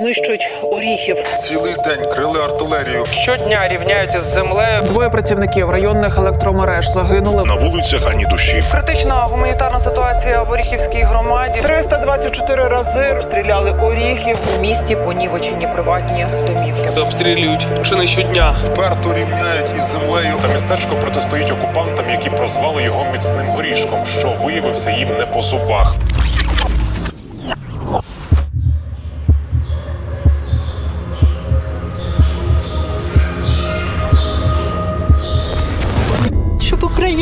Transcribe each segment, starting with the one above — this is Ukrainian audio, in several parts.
знищують оріхів. Цілий день крили артилерію. Щодня рівняють із землею. Двоє працівників районних електромереж загинули. На вулицях ані душі. Критична гуманітарна ситуація в Оріхівській громаді. 324 рази розстріляли оріхів. У місті понівочені приватні домівки. обстрілюють чи не щодня. Вперто рівняють із землею. Та містечко протистоїть окупантам, які прозвали його міцним горішком, що виявився їм не по зубах.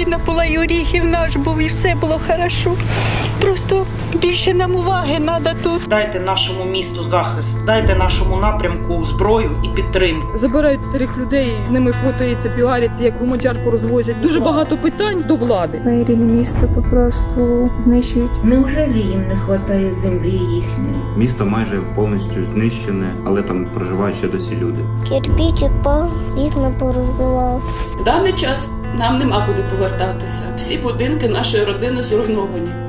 Україна була і Оріхів наш був, і все було хорошо. Просто більше нам уваги треба тут. Дайте нашому місту захист, дайте нашому напрямку зброю і підтримку. Забирають старих людей, з ними фотоються, піаряться, як гуманчарку розвозять. Дуже багато питань до влади. Рідне місто попросту знищують. Неужели їм не вистачає землі їхньої? Місто майже повністю знищене, але там проживають ще досі люди. Кирпичик пав, вікна порозбивав. В даний час нам нема куди повертатися. Всі будинки нашої родини зруйновані.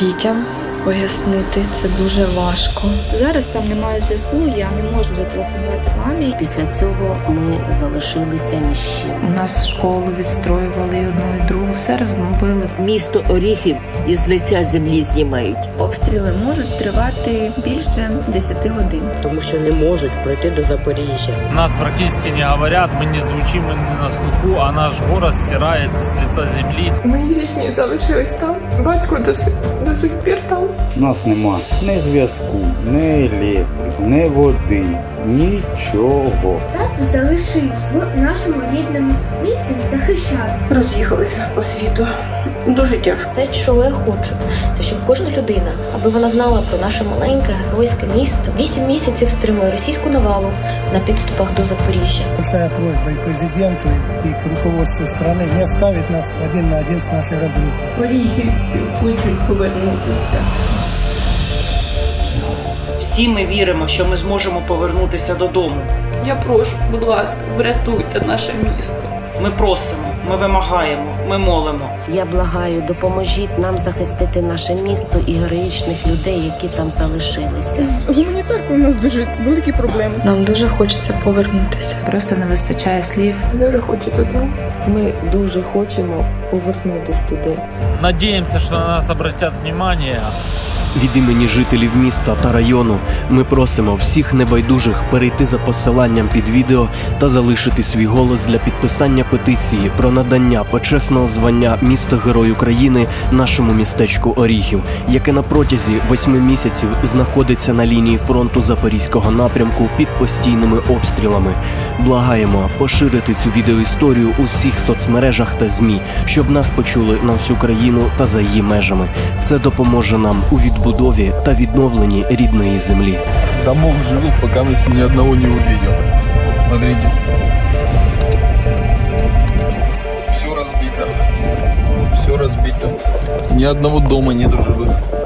Дітям пояснити це дуже важко. Зараз там немає зв'язку, я не можу зателефонувати мамі. Після цього ми залишилися ні з чим. У нас школу відстроювали і одну, і другу, все розбомбили. Місто Оріхів із лиця землі знімають. Обстріли можуть тривати більше 10 годин. Тому що не можуть пройти до Запоріжжя. Нас практично не говорять, ми не звучимо не на слуху, а наш город стирається з лиця землі. Мої рідні залишились там. Батько до сих, до сих пір там. У нас нема ні зв'язку, ні електрики, ні води, нічого. Тато залишив в нашому рідному місці захищати. Роз'їхалися по світу. Дуже тяжко. Все, що я хочу, це щоб кожна людина, аби вона знала про наше маленьке геройське місто. Вісім місяців стримує російську навалу на підступах до Запоріжжя. Большая просьба и президенту, к руководству страны не оставить нас один на один с разрухой. Оріхівці хочуть повернутися. Всі ми віримо, що ми зможемо повернутися додому. Я прошу, будь ласка, врятуйте наше місто. Ми просимо, ми вимагаємо, ми молимо. Я благаю, допоможіть нам захистити наше місто і героїчних людей, які там залишилися. З гуманітаркою у нас дуже великі проблеми. Нам дуже хочеться повернутися. Просто не вистачає слів. Дуже хочу додому. Ми дуже хочемо повернутися туди. Надіємося, що на нас обратять внимание. Від імені жителів міста та району ми просимо всіх небайдужих перейти за посиланням під відео та залишити свій голос для підписання петиції про надання почесного звання місто Герой України нашому містечку Оріхів, яке на протязі восьми місяців знаходиться на лінії фронту запорізького напрямку під постійними обстрілами. Благаємо поширити цю відеоісторію у всіх соцмережах та змі, щоб нас почули на всю країну та за її межами. Це допоможе нам у відбудові та відновленні рідної землі. Домов живут, пока ми ни одного не увидел. Смотрите. Все разбито. Все разбито. Ни одного дома не живых.